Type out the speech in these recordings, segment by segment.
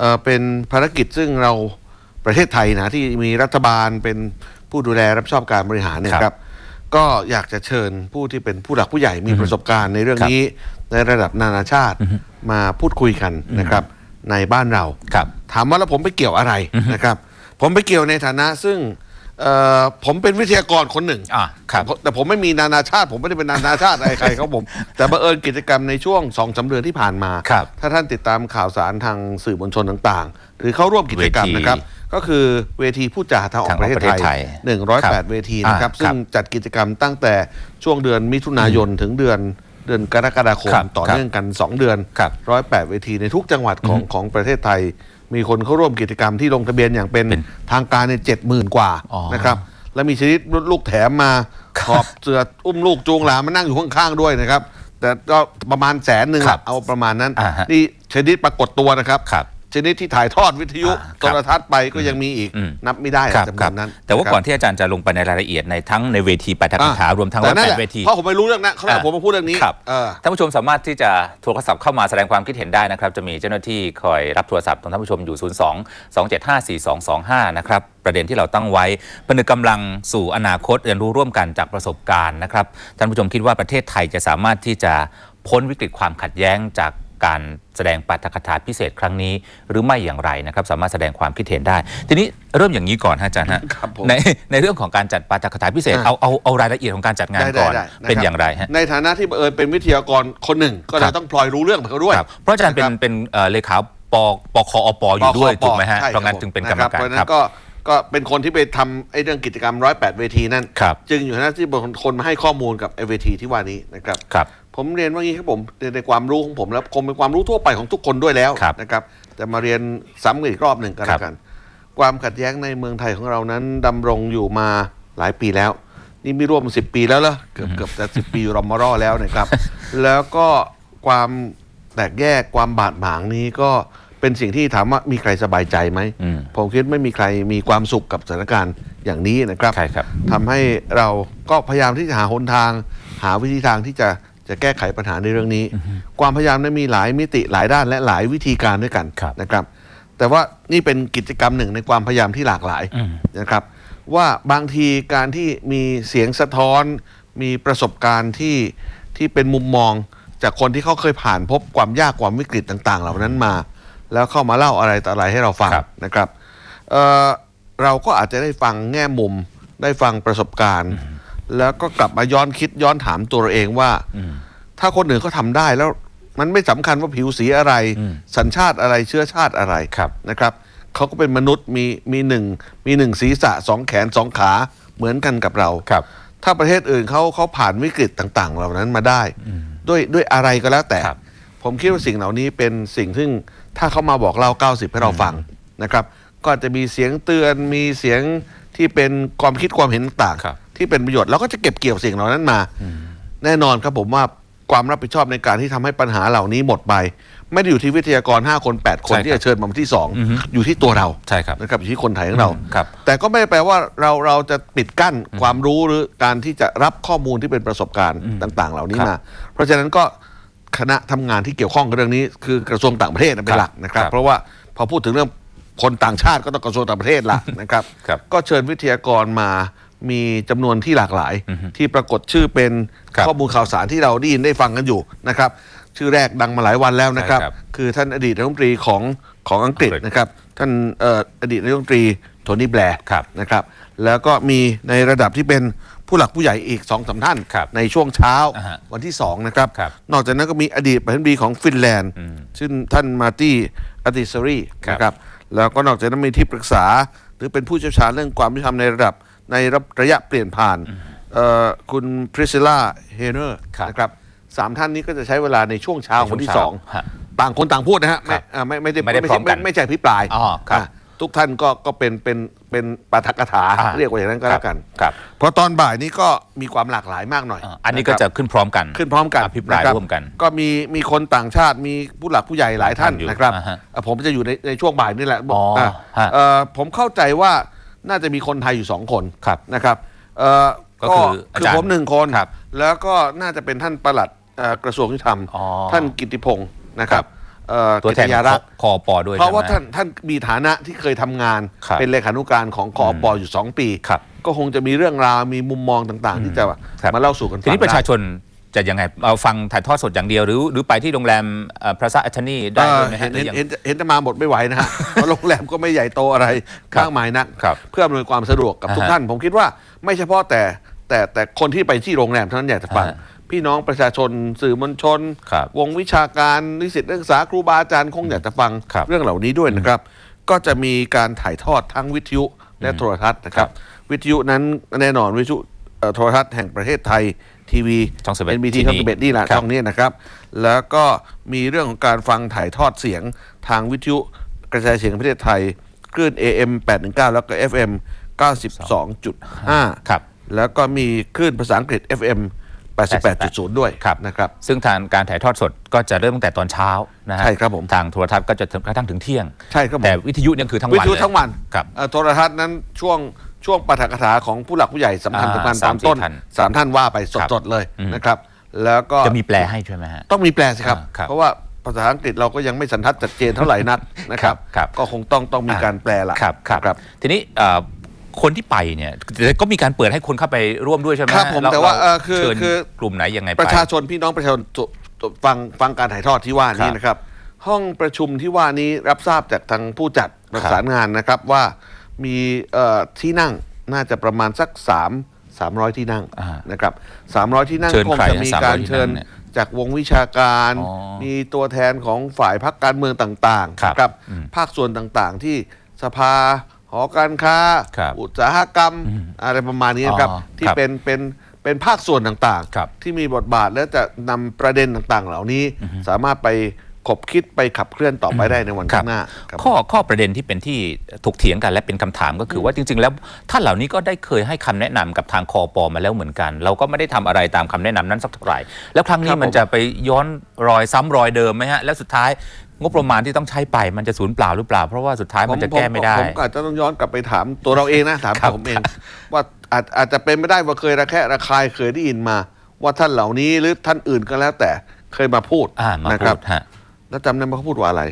เอ่อเป็นภารกิจซึ่งเราประเทศไทยนะที่มีรัฐบาลเป็นผู้ดูแลรับผิดชอบการบริหารเนี่ยครับครับ ก็อยากจะเชิญผู้ที่เป็นผู้หลักผู้ใหญ่มีประสบการณ์ในเรื่องครับนี้ในระดับนานาชาติมาพูดคุยกันนะครับ ในบ้านเราครับถามว่าแล้วผมไปเกี่ยวอะไรนะครับ ผมไปเกี่ยวในฐานะซึ่ง เอ่อผมเป็นวิทยากรคนหนึ่ง อ่าครับแต่ผมแต่ผมไม่มีนานาชาติ ผมไม่ได้เป็นนานาชาติอะไรใครเขาผม แต่บังเอิญกิจกรรมในช่วงสองสาเดือนที่ผ่านมา ครับถ้าท่านติดตามข่าวสารทางสื่อมวลชนต่าง ๆ หรือเข้าร่วมกิจกรรมเวทีนะครับ ก็คือเวทีผู้จ่าทางออกทางประเทศประเทศไทไทยย108 เวทีนะครับ อ่าซึ่งจัดกิจกรรมตั้งแต่ช่วงเดือนมิถุนายนถึงเดือนเดือนกรกฎาคมครับต่อเนื่องกัน 2 เดือน ครับ108 เวทีในทุกจังหวัดของของประเทศไทย มีคนเข้าร่วมกิจกรรมที่ลงทะเบียนอย่างเป็นเป็นทางการในเจ็ดหมื่นกว่าอ๋อ นะครับ แล้วมีชนิดลูกแถมมาขอบเสืออุ้มลูกจูงหลานมานั่งอยู่ข้างๆด้วยนะครับ แต่ก็ประมาณแสนหนึ่งครับเอาประมาณนั้น อ่าฮะนี่ชนิดปรากฏตัวนะครับ ครับ ชนิดที่ถ่ายทอดวิทยุอ่าโทรทัศน์ไปก็ยังมีอีกอืมนับไม่ได้ครับจำนครัวบนนั้น แต่ว่าะครับก่อนที่อาจารย์จะลงไปในรายละเอียดในทั้งในเวทีปาฐกถารวมทั้งร้อยนั่นแปแหดละเวทีเพราะผมไม่รู้เรื่องนะเขาให้อ่าผมมาพูดเรื่องนี้ครับเออท่านผู้ชมสามารถที่จะโทรศัพท์เข้ามาแสดงความคิดเห็นได้นะครับ จะมีเจ้าหน้าที่คอยรับโทรศัพท์ของท่านผู้ชมอยู่ 02 275 4225 นะครับประเด็นที่เราตั้งไว้ผนึกกำลังสู่อนาคตเรียนรู้ร่วมกันจากประสบการณ์นะครับท่านผู้ชมคิดว่าประเทศไทยจะสามารถที่จะพ้นวิกฤตความขัดแย้งจาก การแสดงปาฐกถาพิเศษครั้งนี้ หรือไม่อย่างไรนะครับ สามารถแสดงความคิดเห็นได้ ทีนี้เริ่มอย่างนี้ก่อนฮะอาจารย์ฮะครับผมในในเรื่องของการจัดปาฐกถาพิเศษอ่าเอาเอาเอารายละเอียดของการจัดงานได้ก่อน ได้ได้เป็นนะครับอย่างไรฮะ ในฐานะที่บังเอิญเป็นวิทยากรคนหนึ่ง ก็คเลรัยบต้องพลอยรู้เรื่องกับเขาด้วย ครับเพราะอาจารย์เป็นนะครับเป็นเอ่อเลขาปปคอปอยู่ด้วยปคปถูกไหมฮะใช่เพราะงั้นคบจึงเป็นผมกรรมการเพราะฉะคนั้รับนก็ ก็เป็นคนที่ไปทำไอ้เรื่องกิจกรรม108เวทีนั่น ครับ จึงอยู่ในหน้าที่เป็นคนมาให้ข้อมูลกับไอ้เวทีที่ว่านี้นะครับ ครับ ผมเรียนว่างี้ครับผมในในความรู้ของผมแล้วคงเป็นความรู้ทั่วไปของทุกคนด้วยแล้วครับนะครับ แต่มาเรียนซ้ำกันอีกรอบหนึ่งกันครัแล้บวกัน ความขัดแย้งในเมืองไทยของเรานั้นดำรงอยู่มาหลายปีแล้ว นี่ไม่ร่วม10ปีแล้วเหรอเกือบเกือบจะสิปีรอมารอแล้วนะครับ แล้วก็ความแตกแยกความบาดหมางนี้ก็ เป็นสิ่งที่ถามว่ามีใครสบายใจไหมอืม ผมคิดไม่มีใครมีความสุขกับสถานการณ์อย่างนี้นะครับใช่ครับ ทำให้เราก็พยายามที่จะหาหนทาง หาวิธีทางที่จะจะแก้ไขปัญหาในเรื่องนี้ ความพยายามนั้นมีหลายมิติหลายด้านและหลายวิธีการด้วยกันครับ นะครับ แต่ว่านี่เป็นกิจกรรมหนึ่งในความพยายามที่หลากหลาย อืม นะครับว่าบางทีการที่มีเสียงสะท้อน มีประสบการณ์ที่ที่เป็นมุมมองจากคนที่เขาเคยผ่านพบความยากความวิกฤตต่าง ๆ เหล่านั้นมา แล้วเข้ามาเล่าอะไรต่ออะไรให้เราฟังครับนะครับเอ่อเราก็อาจจะได้ฟังแง่มุม ได้ฟังประสบการณ์ แล้วก็กลับมาย้อนคิดย้อนถามตัวเราเองว่าอืมถ้าคนอื่นเขาทำได้แล้วมันไม่สำคัญว่าผิวสีอะไรอืมสัญชาติอะไรเชื้อชาติอะไรครับนะครับเขาก็เป็นมนุษย์มีมีหนึ่งมีหนึ่งศีรษะสองแขนสองขาเหมือนกันกับเราครับ ถ้าประเทศอื่นเขาเขาผ่านวิกฤตต่าง ๆ เหล่านั้นมาได้ ด้วยด้วยอะไรก็แล้วแต่ครับผมคิดว่าสิ่งเหล่านี้เป็นสิ่งซึ่ง ถ้าเขามาบอกเล่า90 ให้เราฟังนะครับ ก็อาจจะมีเสียงเตือนมีเสียงที่เป็นความคิดความเห็นต่างครับๆที่เป็นประโยชน์เราก็จะเก็บเกี่ยวสิ่งเหล่านั้นมา แน่นอนครับผมว่าความรับผิดชอบในการที่ทำให้ปัญหาเหล่านี้หมดไป ไม่ได้อยู่ที่วิทยากร 5 คน 8 คนใช่ครับที่จะเชิญมาวันที่อือฮึ2อยู่ที่ตัวเราใช่ครับนะครับอยู่ที่คนไทยของเราครับแต่ก็ไม่ได้แปลว่าเราเราจะปิดกั้นความรู้หรือการที่จะรับข้อมูลที่เป็นประสบการณ์ต่าง ๆ เหล่านี้ครับมา เพราะฉะนั้นก็ คณะทำงานที่เกี่ยวข้องกับเรื่องนี้ คือกระทรวงต่างประเทศเป็นหลักนะครับครับ เพราะว่าพอพูดถึงเรื่องคนต่างชาติก็ต้องกระทรวงต่างประเทศละนะครับครับก็เชิญวิทยากรมามีจำนวนที่หลากหลายอือฮึที่ปรากฏชื่อเป็นครับข้อมูลข่าวสารที่เราได้ยินได้ฟังกันอยู่นะครับ ชื่อแรกดังมาหลายวันแล้วนะครับใช่ครับคือท่านอดีตรัฐมนตรีของของอังกฤษอังกฤษนะครับ ท่านเอ่ออดีตนายกรัฐมนตรีโทนี่แบร์ครับนะครับ แล้วก็มีในระดับที่เป็น ผู้หลักผู้ใหญ่อีกสองสามท่าน ครับในช่วงเช้าอ่าฮะวันที่สองนะครับ ครับนอกจากนั้นก็มีอดีตประธานาธิบดีของฟินแลนด์ อืมซึ่งท่านมาร์ตี้อาติซารีครับ นะครับ แล้วก็นอกจากนั้นมีที่ปรึกษา หรือเป็นผู้เชี่ยวชาญเรื่องความยุติธรรมในระดับในระยะเปลี่ยนผ่านเอ่อคุณพริซิล่าเฮเนอร์ครับ นะครับสามท่านนี้ก็จะใช้เวลาในช่วงเช้าของวันที่ในช่สวองงเช้าฮะ ต่างคนต่างพูดนะฮะไม่ครับอ่าไม่ไม่ได้ไม่ได้พร้อมกันไม่ไม่ใช่พิปรายอ๋อครับอ่า ทุกท่านก็ก็เป็นเป็นเป็นปาฐกถาอ่าเรียกว่าอย่างนั้นก็แล้วกันครับ เพราะตอนบ่ายนี้ก็มีความหลากหลายมากหน่อยอ่าอันนี้ก็คจะรับขึ้นพร้อมกัน ขึ้นพร้อมกันอภิปรายนะคบร่วมกันก็มีมีคนต่างชาติมีผู้หลักผู้ใหญ่หลายท่านอยู่นะครับอ่าฮะอะผมจะอยู่ในในช่วงบ่ายนี่แหละบกอ๋ออะฮะ เอ่อผมเข้าใจว่าน่าจะมีคนไทยอยู่สองคน ครับ นะครับเอ่อก็คืออาคือจารย์ผมหนึ่งคน ครับแล้วก็น่าจะเป็นท่านปลัดเอ่อกระทรวงยุติธรรม อ๋อท่านกิติพงศ์นะครับเอ่อ ตัวแทนกิติยาขรัอกษ์คอปอด้วยเพราะว่าใช่ท่าไหมนท่านมีฐานะที่เคยทำงานครับเป็นเลขานุการของคอปอยู่2ปีครับก็คงจะมีเรื่องราวมีมุมมองต่าง ๆ ที่จะครับมาเล่าสู่กันฟังทีนี้ประชาได้ชนจะยังไงเอาฟังถ่ายทอดสดอย่างเดียวหรือหรือไปที่โรงแรมพระซาอัชนีได้เอ่ด้อวยไหมเห็ฮะนหรือเห็นยังเห็นเห็นจะมาหมดไม่ไหวนะฮะเพราะโรงแรมก็ไม่ใหญ่โตอะไรครับมากมายนักครับเพื่ออำนวยความสะดวกกับอ่าฮะทุกท่าน ผมคิดว่าไม่เฉพาะแต่แต่แต่คนที่ไปที่โรงแรมเท่านั้นอยากจะฟังอ่าฮะ พี่น้องประชาชนสื่อมวลชน ครับ วงวิชาการนิสิตนักศึกษาครูบาอาจารย์คงอยากจะฟังครับเรื่องเหล่านี้ด้วยนะครับ ก็จะมีการถ่ายทอดทั้งวิทยุและโทรทัศน์นะครับ วิทยุนั้นแน่นอนวิทยุเอ่อโทรทัศน์แห่งประเทศไทยทีวีช่อง11 NBT ที่นี่ช่องสิบเอ็ดนี่แหละครับช่องนี้นะครับ แล้วก็มีเรื่องของการฟังถ่ายทอดเสียงทางวิทยุกระจายเสียงแห่งประเทศไทย คลื่น AM 819 แล้วก็ FM 92.5 ครับ แล้วก็มีคลื่นภาษาอังกฤษ FM 88.0 ด้วยครับนะครับซึ่งทางการถ่ายทอดสดก็จะเริ่มตั้งแต่ตอนเช้านะฮะใช่ครับผมทางโทรทัศน์ก็จะถึงกระทั่งถึงเที่ยงใช่ครับผมแต่วิทยุเนี่ยคือทั้งวิวันทยุเลยทั้งวันครับเอ่อโทรทัศน์นั้นช่วงช่วงปาฐกถาของผู้หลักผู้ใหญ่สำคัญอ่าสำคัญสาตอมนต้นสี่ท่านสามท่านว่าไปครับ สดๆเลยอืมนะครับ แล้วก็จะมีแปลให้ใช่ไหมฮะ ต้องมีแปลสิครับ อ่าครับเพราะว่าภาษาอังกฤษเราก็ยังไม่สันทัดจัดเจนเท่าไหร่นักนะครับ ครับก็คงต้องต้องมีการแปลละครับครับครับทีนี้เอ่อ คนที่ไปเนี่ยก็มีการเปิดให้คนเข้าไปร่วมด้วยใช่ไหมครับผมเแต่ว่าเอ่อคือเชิญคือกลุ่มไหนยังไงไปประชาชนพี่น้องประชาชนตุตุฟังฟังการถ่ายทอดที่ว่านี้ครับนะครับ ห้องประชุมที่ว่านี้รับทราบจากทางผู้จัดประสานงานนะครับว่ามีเอ่อที่นั่งน่าจะประมาณสัก3 300ที่นั่งอ่านะครับ300ที่นั่งเชิญคงใครจะนะมี300การที่นั่งเชิญเนี่ยจากวงวิชาการอ๋อมีตัวแทนของฝ่ายพักการเมืองต่างๆครับนะครับอืมภาคส่วนต่างๆที่สภา หอการค้า ครับอุตสาหกรรม อะไรประมาณนี้นะครับ อ๋อที่ครับเป็นเป็นเป็นภาคส่วนต่างครับๆ ที่มีบทบาทและจะนำประเด็นต่างๆ เหล่านี้สามารถไปขบคิดไปขับเคลื่อนต่อไปได้ในวันครัข้าบงหน้าครับ ข้อข้อประเด็นที่เป็นที่ถกเถียงกันและเป็นคำถามก็คือว่าจริง ๆ แล้วท่านเหล่านี้ก็ได้เคยให้คำแนะนำกับทางคอปอมาแล้วเหมือนกัน เราก็ไม่ได้ทำอะไรตามคำแนะนำนั้นสักเท่าไหร่แล้วครั้งคนี้รับผม มันจะไปย้อนรอยซ้ำรอยเดิมไหมฮะแล้วสุดท้าย งบประมาณที่ต้องใช้ไปมันจะสูญเปล่าหรือเปล่า เพราะว่าสุดท้ายมันจะแก้ไม่ได้ ผมก็อาจจะต้องย้อนกลับไปถามตัวเราเองนะถามครับผมเองว่าอาจอาจจะเป็นไม่ได้ว่าเคยระแคะระคายเคยได้ยินมา ว่าท่านเหล่านี้หรือท่านอื่นก็แล้ว แต่เคยมาพูดอ่ามานะคพูรับดฮะแล้วจำได้ไหมเขาพูดว่าอะไร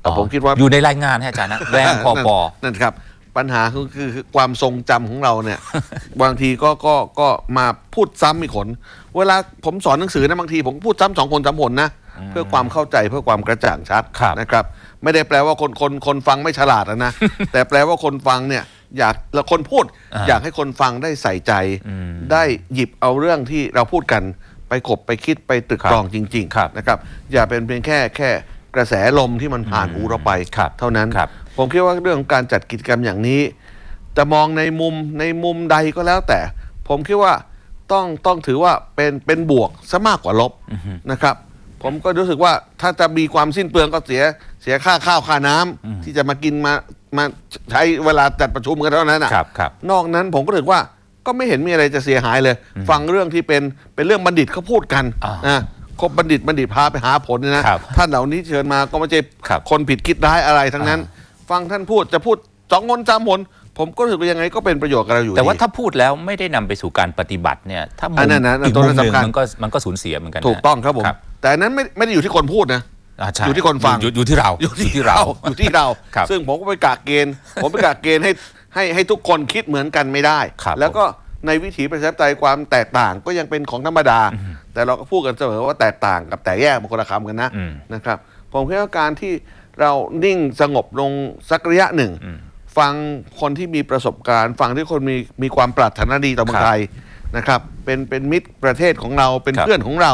แต่ผมคิดว่าอยู่ในรายงานฮะอาจารย์นะแรงคอปอนั่นนั่นครับ ปัญหาคือคือคือความทรงจำของเราเนี่ย บางทีก็ก็ก็มาพูดซ้ำอีกคน เวลาผมสอนหนังสือนะบางทีผมพูดซ้ำสองคนสามคนนะ เพื่อความเข้าใจเพื่อความกระจ่างชัดครับนะครับ ไม่ได้แปลว่าคนคนคนฟังไม่ฉลาดนะแต่แปลว่าคนฟังเนี่ยอยากแล้วคนพูดอ่าอยากให้คนฟังได้ใส่ใจอืมได้หยิบเอาเรื่องที่เราพูดกันไปขบไปคิดไปตรึกครับตรองจริงครับๆนะครับ อย่าเป็นเพียงแค่แค่กระแสลมที่มันผ่านหูเราไปครับเท่านั้นครับผมคิดว่าเรื่องของการจัดกิจกรรมอย่างนี้ จะมองในมุมในมุมใดก็แล้วแต่ ผมคิดว่าต้องต้องถือว่าเป็นเป็นบวกซะมากกว่าลบนะครับ ผมก็รู้สึกว่าถ้าจะมีความสิ้นเปลืองก็เสียเสียค่าข้าวค่าน้ำที่จะมากินมามาใช้เวลาจัดประชุมกันเท่านั้นนะครับครับนอกนั้นผมก็รู้สึกว่าก็ไม่เห็นมีอะไรจะเสียหายเลย ฟังเรื่องที่เป็นเป็นเรื่องบัณฑิตเขาพูดกันอ่านะคบบัณฑิตบัณฑิตพาไปหาผลเนี่ยนะครับท่านเหล่านี้เชิญมาก็ไม่ใช่ครับคนผิดคิดร้ายอะไรทั้งนั้น ฟังท่านพูดจะพูดสองคนสามคนผมก็รู้สึกว่ายังไงก็เป็นประโยชน์กับเราอยู่ แต่ว่าดีถ้าพูดแล้วไม่ได้นำไปสู่การปฏิบัติเนี่ยถ้ามุอันมนั้นนะอีกตัวมุนั้มนหนึ่งสำคัญมันก็มันก็สูญเสียเหมือนกันนะถูกต้องครับผม แต่อันนั้นไม่ไม่ได้อยู่ที่คนพูดนะาใช่อยู่ที่คนฟัง อยู่อยู่ที่เราอยู่ที่เราอยู่ที่เรา ครับ ซึ่งผมก็ไปกะเกณฑ์ ผมไปกะเกณฑ์ให้ให้ให้ทุกคนคิดเหมือนกันไม่ได้ ครับแล้วก็ในวิถีประชาธิปไตยความแตกต่างก็ยังเป็นของธรรมดา แต่เราก็พูดกันเสมอว่าแตกต่างกับแตกแยกมันคนละคำกันนะอืม นะครับ ผมคิดว่าการที่เรานิ่งสงบลงสักระยะหนึ่งอืมฟังคนที่มีประสบการณ์ ฟังที่คนมีมีความปรารถนาดีต่อเมือครังบไทยนะครับ เป็นเป็นมิตรประเทศของเราเป็นครับ เพื่อนของเรา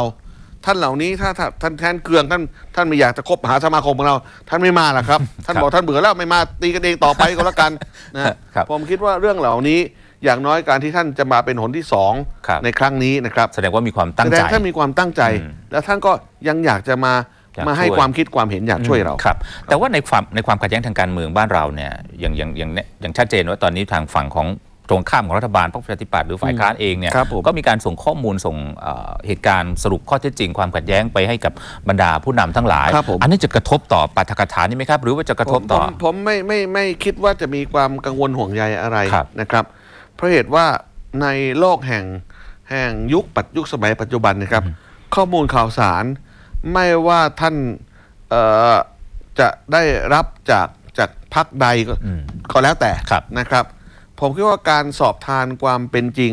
ท่านเหล่านี้ถ้าถ้าท่านแทนเกลืองท่านท่านไม่อยากจะคบหาสมาคมของเรา ท่านไม่มาหรอกครับ ท่านบอกท่านเบื่อแล้วไม่มาตีกันเองต่อไปก็แล้วกันนะครับผมคิดว่าเรื่องเหล่านี้อย่างน้อยการที่ท่านจะมาเป็นหนที่สองครับในครั้งนี้นะครับ แสดงว่ามีความตั้งแสใจดงท่านมีความตั้งใจอืมแล้วท่านก็ยังอยากจะมาอยากมาให้ช่วยความคิดความเห็นอยากช่วยเราครับ แต่ว่าในความในความขัดแย้งทางการเมืองบ้านเราเนี่ยอย่างอย่างอย่างเนี่ยอย่างชัดเจนว่าตอนนี้ทางฝั่งของ ตรงข้ามของรัฐบาลพรรคประชาธิปัตย์หรือฝ่ายค้านเองเนี่ยครับผมก็มีการส่งข้อมูลส่งเอ่อเหตุการณ์สรุปข้อเท็จจริง ความขัดแย้งไปให้กับบรรดาผู้นำทั้งหลาย ครับผม อันนี้จะกระทบต่อปาฐกถานี่ไหมครับ หรือว่าจะกระทบต่อ ผมผมผมไม่ไม่ไม่คิดว่าจะมีความกังวลห่วงใยอะไรครับนะครับ เพราะเหตุว่าในโลกแห่งแห่งยุคปัจยุคสมัยปัจจุบันนะครับ ข้อมูลข่าวสารไม่ว่าท่านเอ่อจะได้รับจากจากพักใดก็อืมก็แล้วแต่ครับ นะครับ ผมคิดว่าการสอบทานความเป็นจริง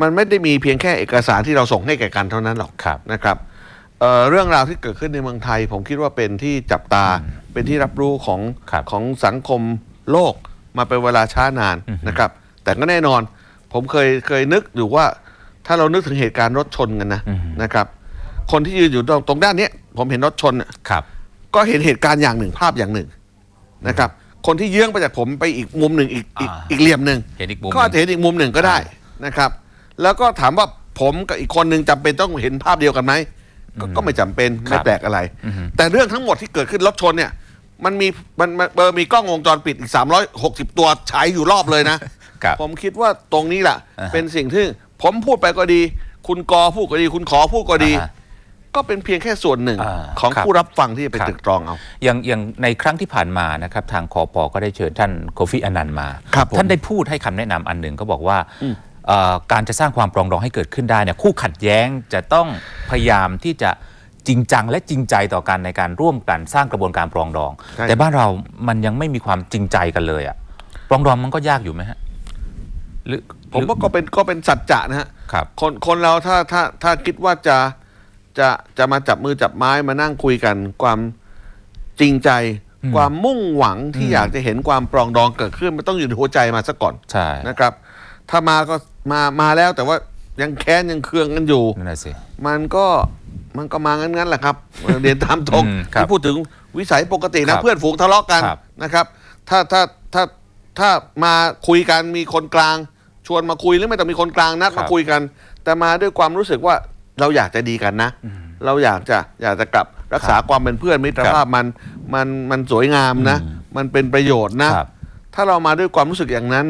มันไม่ได้มีเพียงแค่เอกสารที่เราส่งให้แก่กันเท่านั้นหรอกครับนะครับเอ่อเรื่องราวที่เกิดขึ้นในเมืองไทย ผมคิดว่าเป็นที่จับตาเป็นที่รับรู้ของครับของสังคมโลกมาเป็นเวลาช้านานอือฮึนะครับ แต่ก็แน่นอน ผมเคยเคยนึกอยู่ว่าถ้าเรานึกถึงเหตุการณ์รถชนกันนะอือฮึนะครับ คนที่ยืนอยู่ตรงตรงด้านเนี้ยผมเห็นรถชนน่ะครับ ก็เห็นเหตุการณ์อย่างหนึ่งภาพอย่างหนึ่งนะครับ คนที่เยื้องไปจากผมไปอีกมุมหนึ่งอีกอีกอ่า อีกเหลี่ยมหนึ่งเห็นอีกมุมก็อาจจะเห็นอีกมุมหนึ่งก็ได้นะครับ แล้วก็ถามว่าผมกับอีกคนหนึ่งจำเป็นต้องเห็นภาพเดียวกันไหมก็ก็ไม่จำเป็นครัไม่บแปลกอะไรอือฮึแต่เรื่องทั้งหมดที่เกิดขึ้นรถชนเนี่ย มันมีมันมันเบอร์มีกล้องวงจรปิดอีก 360 ตัวฉายอยู่รอบเลยนะ ครับ ผมคิดว่าตรงนี้แหละอ่าฮะเป็นสิ่งที่ผมพูดไปก็ดี คุณกอพูดก็ดี คุณขอพูดก็ดี อ่าฮะ ก็เป็นเพียงแค่ส่วนหนึ่งอ่าของครับผู้รับฟังที่จะไปครับตรึกตรองเอาอย่างอย่างในครั้งที่ผ่านมานะครับทางคอปอก็ได้เชิญท่านโคฟีอนันต์มาครับผมท่านได้พูดให้คำแนะนำอันหนึ่งก็บอกว่าอืมเอ่อการจะสร้างความปรองดองให้เกิดขึ้นได้เนี่ยคู่ขัดแย้งจะต้องพยายามที่จะจริงจังและจริงใจต่อกันในการร่วมกันสร้างกระบวนการปรองดองใช่แต่บ้านเรามันยังไม่มีความจริงใจกันเลยอะปรองดองมันก็ยากอยู่ไหมฮะหรือผมว่าก็เป็นก็เป็นสัจจะนะฮะครับคนคนเราถ้าถ้าถ้าคิดว่าจะ จะจะมาจับมือจับไม้มานั่งคุยกัน ความจริงใจอืมความมุ่งหวังที่อืมอยากจะเห็นความปรองดองเกิดขึ้นมันต้องอยู่ในหัวใจมาซะก่อนใช่นะครับ ถ้ามาก็มามาแล้วแต่ว่ายังแค้นยังเคืองกันอยู่นั่นแหละสิมันก็มันก็มางั้นๆแหละครับเรียนตามตรงอืมครับที่พูดถึงวิสัยปกติครันะบเพื่อนฝูงทะเลาะกันครับนะครับ ถ้าถ้าถ้าถ้ามาคุยกันมีคนกลาง ชวนมาคุยหรือไม่ต้องมีคนกลางนัดครัมาบคุยกัน แต่มาด้วยความรู้สึกว่า เราอยากจะดีกันนะ เราอยากจะอยากจะกลับรักษาความเป็นเพื่อนมิตรภาพมันมันมันสวยงามนะอืมมันเป็นประโยชน์นะครับถ้าเรามาด้วยความรู้สึกอย่างนั้น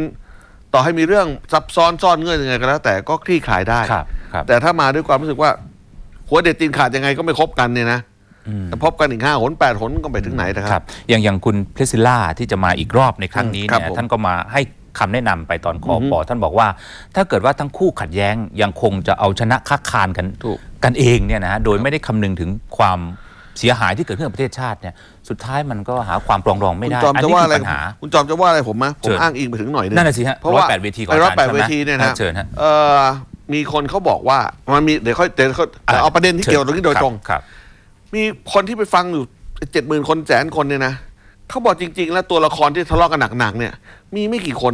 ต่อให้มีเรื่องซับซ้อนซ่อนเงื่อนยังไงก็แล้ว แต่ก็คลี่คลายได้ครับครับแต่ถ้ามาด้วยความรู้สึกว่า หัวเด็ดตีนขาดยังไงก็ไม่คบกันเนี่ยนะอืมพบกันอีกห้าหนแปดหนก็ไปถึงไหนนะคครัรับบอย่างอย่างคุณเพรสซิล่าที่จะมาอีกรอบในครั้งนี้อืมครับเนี่ยผมท่านก็มาให้ คำแนะนำไปตอนคออือฮึปอท่านบอกว่า ถ้าเกิดว่าทั้งคู่ขัดแย้งยังคงจะเอาชนะค้าคานกันถูกกันเองเนี่ยนะฮะโดยไม่ได้คำนึงถึงความเสียหายที่เกิดขึ้นกับประเทศชาติเนี่ยสุดท้ายมันก็หาความปรองดองไม่คุณได้จอมอันจะนี้ว่าคืออะไรปัญหาคุณจอมจะว่าอะไรผมไหมผเชิมญอ้างอิงไปถึงหน่อยหนึงนั่นน่ะสิฮะเพราะว่า108เวทีของไอ้ร้อยแปดอาจารย์เวทีเนี่ยนะเชิญฮะเอ่อมีคนเขาบอกว่ามันมีเดี๋ยวค่อยเดี๋ยวค่อยแต่เอาประเด็นที่เกี่ยวกับตรงนี้โดยตรงครับมีคนที่ไปฟังอยู่เจ็ดหมื่นคนแสนคนเนี่ยนะ เขาบอกจริง ๆ แล้วตัวละครที่ทะเลาะกันหนักๆเนี่ย มีไม่กี่คน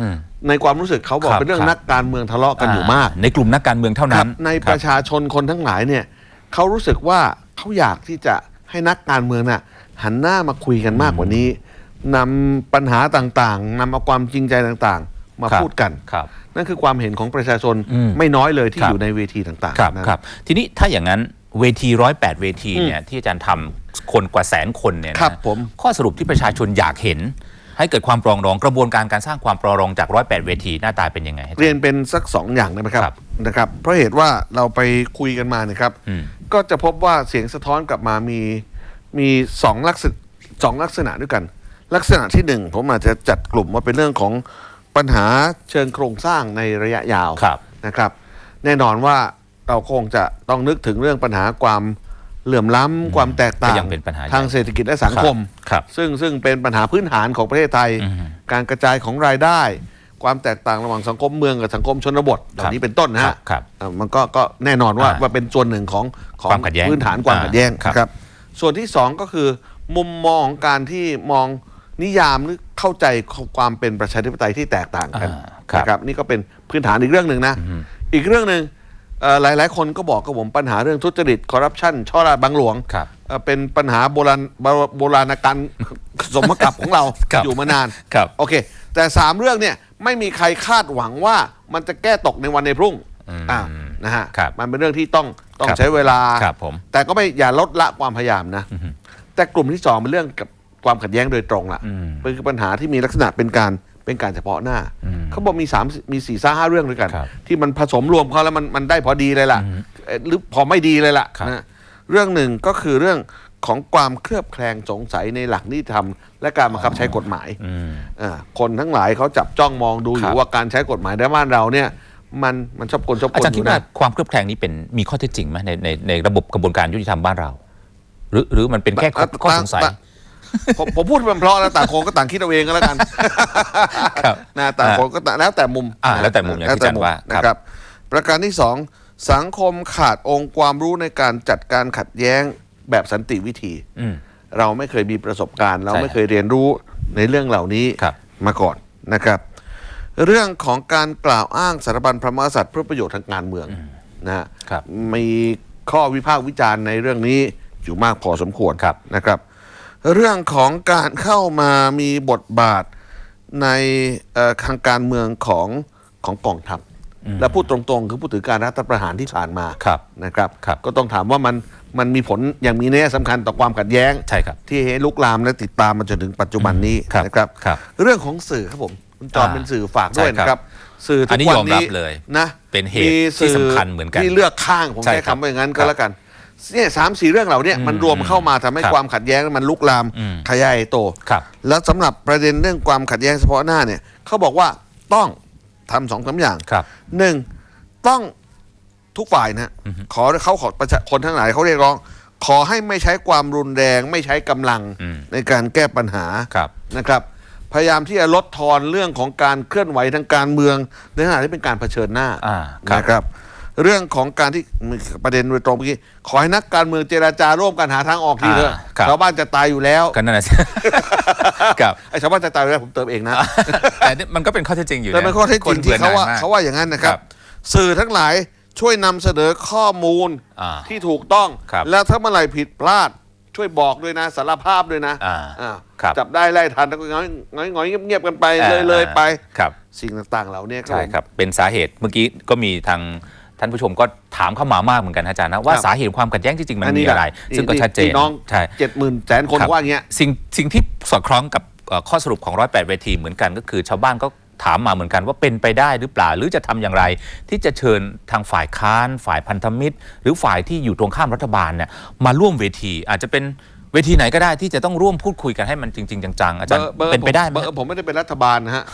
อืม ในความรู้สึกเขาบอกครับเป็นเรื่องครับ นักการเมืองทะเลาะกันอยู่มาก ในกลุ่มนักการเมืองเท่าคนั้รันบในคปบ ระชาชนคนทั้งหลายเนี่ยเขารู้สึกว่าเขาอยากที่จะให้นักการเมืองน่ะหันหน้ามาคุยกันมากกว่านี้นำปัญหาต่างๆนำเอาความจริงใจต่างๆ มาครับพูดกัน ครับ นั่นคือความเห็นของประชาชนอืมไม่น้อยเลยที่ครับ อยู่ในเวทีต่างครับๆนะ ครับ ทีนี้ถ้าอย่างนั้น เวทีร้อยแปดเวทีเนี่ยที่อาจารย์ทำคนกว่าแสนคนเนี่ยนะครับผมข้อสรุปที่ประชาชนอยากเห็น ให้เกิดความปรองดองกระบวนการการสร้างความปรองดองจากร้อยแปดเวทีหน้าตาเป็นยังไงอาจารย์เรียนเป็นสักสองอย่างได้ไหมครับครับ นะครับเพราะเหตุว่าเราไปคุยกันมานะครับ อืม ก็จะพบว่าเสียงสะท้อนกลับมามีมีสองลักษณะสองลักษณะด้วยกัน ลักษณะที่หนึ่งผมอาจจะจัดกลุ่มว่าเป็นเรื่องของปัญหาเชิงโครงสร้างในระยะยาว ครับ นะครับแน่นอนว่า เราคงจะต้องนึกถึงเรื่องปัญหาความเหลื่อมล้ำความแตกต่างก็ยังเป็นปัญหาใหญ่ทางเศรษฐกิจและสังคม ครับ ซึ่งซึ่งเป็นปัญหาพื้นฐานของประเทศไทย อืมการกระจายของรายได้ ความแตกต่างระหว่างสังคมเมืองกับสังคมชนบทเหล่านี้เป็นต้นนะครัฮะ บครับ อะมันก็ก็แน่นอนว่าอ่าว่าเป็นส่วนหนึ่งของของความขัดแย้งพื้นฐานความอ่าขัดแย้งครับนะครับ ส่วนที่สองก็คือมุมมองของการที่มองนิยามหรือเข้าใจความเป็นประชาธิปไตยที่แตกต่างกันอ่าครับ นะครับนี่ก็เป็นพื้นฐานอีกเรื่องหนึ่งนะอืมอีกเรื่องหนึ่ง เอ่อหลายๆคนก็บอกกับผมปัญหาเรื่องทุจริตคอร์รัปชันช่อราชบังหลวงครับเอ่อเป็นปัญหาโบราณโบโบราณการสมกับของเราครับอยู่มานานครับโอเค แต่สามเรื่องเนี่ยไม่มีใครคาดหวังว่ามันจะแก้ตกในวันในพรุ่งอืมอ่านะฮะครับมันเป็นเรื่องที่ต้องต้องครับใช้เวลาครับผมแต่ก็ไม่อย่าลดละความพยายามนะอือฮึแต่กลุ่มที่สองเป็นเรื่องกับความขัดแย้งโดยตรงล่ะอืมเป็นคือปัญหาที่มีลักษณะเป็นการ เป็นการเฉพาะหน้าอืมเขาบอกมีสามมีสี่ห้าเรื่องด้วยกันครับที่มันผสมรวมเขาแล้วมันมันได้พอดีเลยล่ะอืมเอ่อหรือพอไม่ดีเลยล่ะครับนะเรื่องหนึ่งก็คือเรื่องของความเคลือบแคลงสงสัยในหลักนิติธรรม และการบังคับใช้กฎหมายอืมอ่าคนทั้งหลายเขาจับจ้องมองดูอครัยู่บว่าการใช้กฎหมายในบ้านเราเนี่ยมันมันชอบกลชอบกอาลจารย์อคิดยู่ว่านะความเคลือบแคลงนี้เป็นมีข้อเท็จจริงไหมในในในระบบกระบวนการยุติธรรมบ้านเรา หรือหรือมันเป็นแค่ข้อข้อสงสัยต่าง ผมผมพูดมันเพราะแล้วต่างคนก็ต่างคิดเอาเองก็แล้วกันครับ นะต่างคนก็ต่างแล้วแต่มุมอ่าแล้วแต่มุมอย่างที่อาจารย์ว่าครับนะครับ ประการที่สองสังคมขาดองค์ความรู้ในการจัดการขัดแย้งแบบสันติวิธีอืมเราไม่เคยมีประสบการณ์ เราใช่ไม่เคยเรียนรู้ในเรื่องเหล่านี้ครับมาก่อนนะครับ เรื่องของการกล่าวอ้างสถาบันพระมหากษัตริย์เพื่อประโยชน์ทางการเมืองนะฮะครับมีข้อวิพากษ์วิจารณ์ในเรื่องนี้อยู่มากพอสมควรครับนะครับ เรื่องของการเข้ามามีบทบาทในเอ่อทางการเมืองของของกองทัพและพูดตรงๆ คือพูดถึงการรัฐประหารที่ผ่านมาครับนะครับครับก็ต้องถามว่ามันมันมีผลอย่างมีนัยสำคัญต่อความขัดแย้งใช่ครับที่ให้ลุกลามและติดตามมาจนถึงปัจจุบันนี้ครับนะครับครับเรื่องของสื่อครับผมคุณจอห์นอ่าเป็นสื่อฝากด้วยใช่ครับนะครับสื่อทุอันกนี้วันยอมรับนี้เลยนะเป็นเหตุมีที่สำคัญเหมือนกันที่เลือกข้างผมใช่ใช้ครับคำว่าอย่างนั้นคก็รับแล้วกัน เนี่ยสามสี่เรื่องเหล่าเนี้มันรวมเข้ามาทำให้ครับความขัดแย้งมันลุกลามอืมขยายโตครับ แล้วสำหรับประเด็นเรื่องความขัดแย้งเฉพาะหน้าเนี่ยเขาบอกว่าต้องทำสองสามอย่างครับหนึ่งต้องทุกฝ่ายนะฮะขอเขาขอประชาคนทั้งหลายเขาเรียกร้อง ขอให้ไม่ใช้ความรุนแรง ไม่ใช้กำลังอืมในการแก้ปัญหาครับนะครับ พยายามที่จะลดทอนเรื่องของการเคลื่อนไหวทางการเมืองในขณะที่เป็นการเผชิญหน้าอ่าครับนะครับ เรื่องของการที่มีประเด็นโดยตรงเมื่อกี้ขอให้นักการเมืองเจราจาร่วมกันหาทางออกทีเถอะอ่าครับ ชาวบ้านจะตายอยู่แล้วก็นั่นนะสิ ครับ ไอ้ชาวบ้านจะตายอยู่แล้วผมเติมเองนะ แต่นี่มันก็เป็นข้อเท็จจริงอยู่แต่เป็นข้อเท็จจริงที่เขาว่าคนบื่อหน่ยมก เขาว่าอย่างนั้นนะครับ ครับสื่อทั้งหลายช่วยนำเสนอข้อมูลอ่าที่ถูกต้อง ครับแล้วถ้าเมื่อไหร่ผิดพลาด ช่วยบอกด้วยนะสารภาพด้วยนะอ่าอ่าครับจับได้ไล่ทันแล้วก็ง้อยง้อยง้อยเงียบๆกันไปอ่าเลยเลยไป ครับ สิ่งต่างๆ เหล่านี้ใช่ครับ เป็นสาเหตุเมื่อกี้ก็มีทาง ท่านผู้ชมก็ถามเข้ามามากเหมือนกันนะอาจารย์นะว่าสาเหตุความขัดแย้งจริงๆมันมีอะไร ซึ่งก็ชัดเจนน้องใช่เจ็ดหมื่นแสนคนครับว่าอย่างเงี้ยสิ่งสิ่งที่สอดคล้องกับเอ่อข้อสรุปของร้อยแปดเวทีเหมือนกันก็คือชาวบ้านก็ถามมาเหมือนกันว่าเป็นไปได้หรือเปล่า หรือจะทำอย่างไร ที่จะเชิญทางฝ่ายค้าน ฝ่ายพันธมิตร หรือฝ่ายที่อยู่ตรงข้ามรัฐบาลเนี่ยมาร่วมเวทีอาจจะเป็น เวทีไหนก็ได้ที่จะต้องร่วมพูดคุยกันให้มันจริง ๆ จังๆอาจารย์บอร์เป็นไปได้ไหมเบอร์ผมไม่ได้เป็นรัฐบาลนะฮะ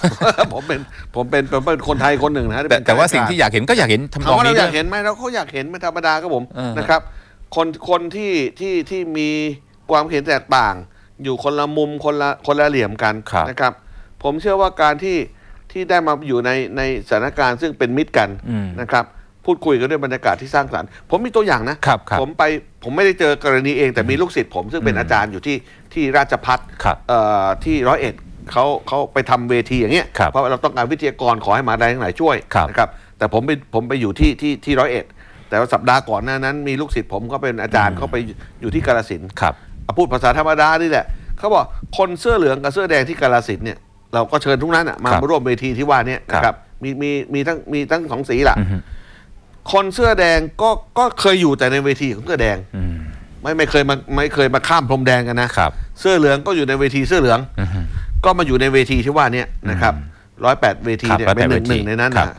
ผมเป็นผมเป็นผมเป็นคนไทยคนหนึ่งนะฮะแต่เป็นแต่ว่าข้รสิ่งที่อยากเห็นก็อยากเห็นทำนถามองว่าเรานี้อด้ยาวกยเห็นไหมเราก็อยากเห็นเป็นธรรมดาครับผมเออฮะนะครับ คนคนที่ที่ที่มีความเห็นแตกต่าง อยู่คนละมุมคนละคนละเหลี่ยมกันครับนะครับ ผมเชื่อว่าการที่ที่ได้มาอยู่ในในสถานการณ์ซึ่งเป็นมิตรกันอืมนะครับ พูดคุยกันด้วยบรรยากาศที่สร้างสรรค์ผมมีตัวอย่างนะครับครับผมไปผมไม่ได้เจอกรณีเอง แต่มีลูกศิษย์ผมซึ่งเป็นอืมอาจารย์อยู่ที่ที่ราชพัฒครับเอ่อที่ร้อยเอ็ดเขาเขาไปทำเวทีอย่างเงี้ยครับเพราะเราต้องการวิทยากรขอให้มาได้ทั้งหลายช่วยครับนะครับแต่ผมไปผมไปอยู่ที่ที่ที่ร้อยเอ็ดแต่ว่าสัปดาห์ก่อนหน้านั้น มีลูกศิษย์ผมก็เป็นอาจารย์เขาไปอยู่ที่กาลสินธุ์ครับอะพูดภาษาธรรมดานี่แหละเขาบอกคนเสื้อเหลืองกับเสื้อแดงที่กาลสินธุ์เนี่ยเราก็เชิญทุกนั้นอะมาครับมาร่วมเวทีที่ว่าเนี่ยนะคครัรับบมีมีมีทั้งมีทั้งสองสีล่ะอือฮึ คนเสื้อแดงก็ก็เคยอยู่แต่ในเวทีของเสื้อแดงอืมไม่ไม่เคยมาไม่เคยมาข้ามพรมแดงกันนะครับ เสื้อเหลืองก็อยู่ในเวทีเสื้อเหลืองอือฮึก็มาอยู่ในเวทีที่ว่าเนี่ยนะครับร้อยแปดเวทีเนี่ยครับเป็นหนึ่ง108หนึ่งในนั้นครับนะ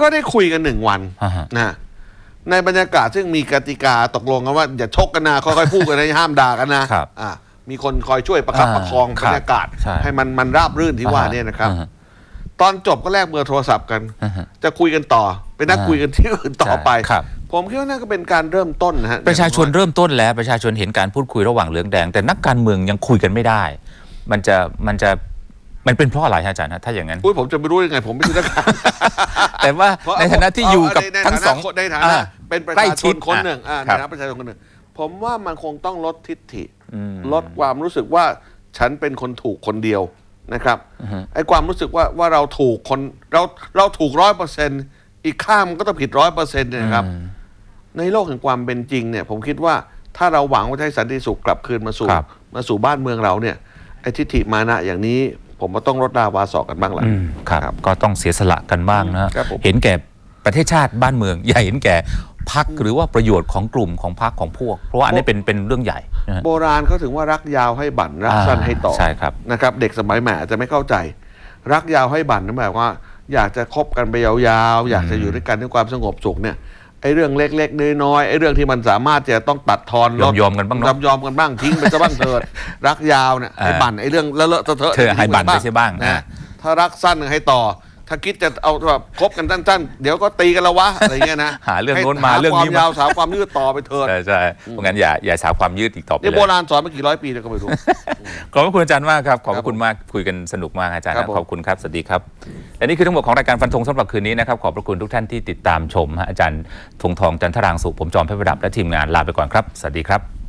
ก็ได้คุยกันหนึ่งวันอ่าฮะนะในบรรยากาศซึ่งมีกติกาตกลงกันว่าอย่าชกกันนะค่อยๆพูดกันนะห้ามด่ากันนะครับอ่ามีคนคอยช่วยประคับอ่าประคองครับบรรยากาศใช่ให้มันมันราบรื่นที่ว่าเนี่ยนะครับอ่าฮะ ตอนจบก็แลกเบอร์โทรศัพท์กัน อ่าฮะ จะคุยกันต่อไปนัดอ่าคุยกันที่อื่นต่อไปครับ ผมคิดว่านั่นก็เป็นการเริ่มต้นนะฮะประชาชนเริ่มต้นแล้วประชาชนเห็นการพูดคุยระหว่างเหลืองแดง แต่นักการเมืองยังคุยกันไม่ได้ มันจะมันจะมันเป็นเพราะอะไรฮะอาจารย์ฮะถ้าอย่างนั้น อุ้ยผมจะไปรู้ยังไง ผมไม่ใช่นักการแต่ว่าเพราะในฐานะที่อยู่กับในทั้งฐานะสองในฐาอ่นะเป็นประใกล้ชาชชิดนคนหนึ่งอ่าในครับ ฐานะประชาชนคนหนึ่งผมว่ามันคงต้องลดทิฐิอืมลดความรู้สึกว่าฉันเป็นคนถูกคนเดียว นะครับอือฮึไอ้ความรู้สึกว่าว่าเราถูกคนเราเราถูกร้อยเปอร์เซ็นต์อีกข้างมันก็ต้องผิดร้อยเปอร์เซ็นต์เนี่ยนะครับอืมในโลกแห่งความเป็นจริงเนี่ย ผมคิดว่าถ้าเราหวังว่าจะให้สันติสุขกลับคืนมาสู่ครับมาสู่บ้านเมืองเราเนี่ยไอ้ทิฐิมานะอย่างนี้ ผมว่าต้องลดดาวาสอกกันบ้างละอืมครับครับ ก็ต้องเสียสละกันบ้างนะครับผมเห็นแก่ประเทศชาติบ้านเมือง อย่าเห็นแก่ พักหรือว่าประโยชน์ของกลุ่มของพักของพวก เพราะว่าอันนี้เป็นเป็นเรื่องใหญ่นะฮะ โบราณเขาถึงว่ารักยาวให้บั่นรักสั้นให้ต่อใช่ครับ นะครับ เด็กสมัยใหม่อาจจะไม่เข้าใจ รักยาวให้บั่นนั่นหมายความว่า อยากจะคบกันไปยาวๆ อยากจะอยู่ด้วยกันด้วยความสงบสุขเนี่ยไอ้เรื่องเล็กๆน้อยๆไอ้เรื่องที่มันสามารถจะต้องตัดทอนลดยอมๆกันบ้างเนอะ ยอมยอมๆกันบ้างทิ้งไปซะบ้างเถิดรักยาวเนี่ยอ่าให้บั่นไอ้เรื่องเลอะๆเทอะๆเธอให้บั่นไปเสียบ้างนะอ่าถ้ารักสั้นให้ต่อ ถ้ถ้าคิดจะเอาแบบคบกันสั้นๆ เดี๋ยวก็ตีกันแล้ววะอะไรเงี้ยนะหาเรื่องให้โน้นมาเรื่องนี้ควมายาวสาวความยืดต่อไปเถิดใช่ใช่เพราะงั้นอย่าอย่าสาวความยืดอีกต่อไปนี่เลโบยราณสอนมากี่ร้อยปีแล้วก็ไม่รู้ ขอบพระคุณอาจารย์มากครับ ขอบพครัระบคุณมากคุยกันสนุกมากอาจารย์ครับนะผมขอบคุณครับ สวัสดีครับ และนี่คือทั้งหมดของรายการฟันธงสำหรับคืนนี้นะครับ ขอบพระคุณทุกท่านที่ติดตามชมฮะอาจารย์ธงทองจันทรางสุขผมจอมเพชรประดับและทีมงานลาไปก่อนครับ สวัสดีครับ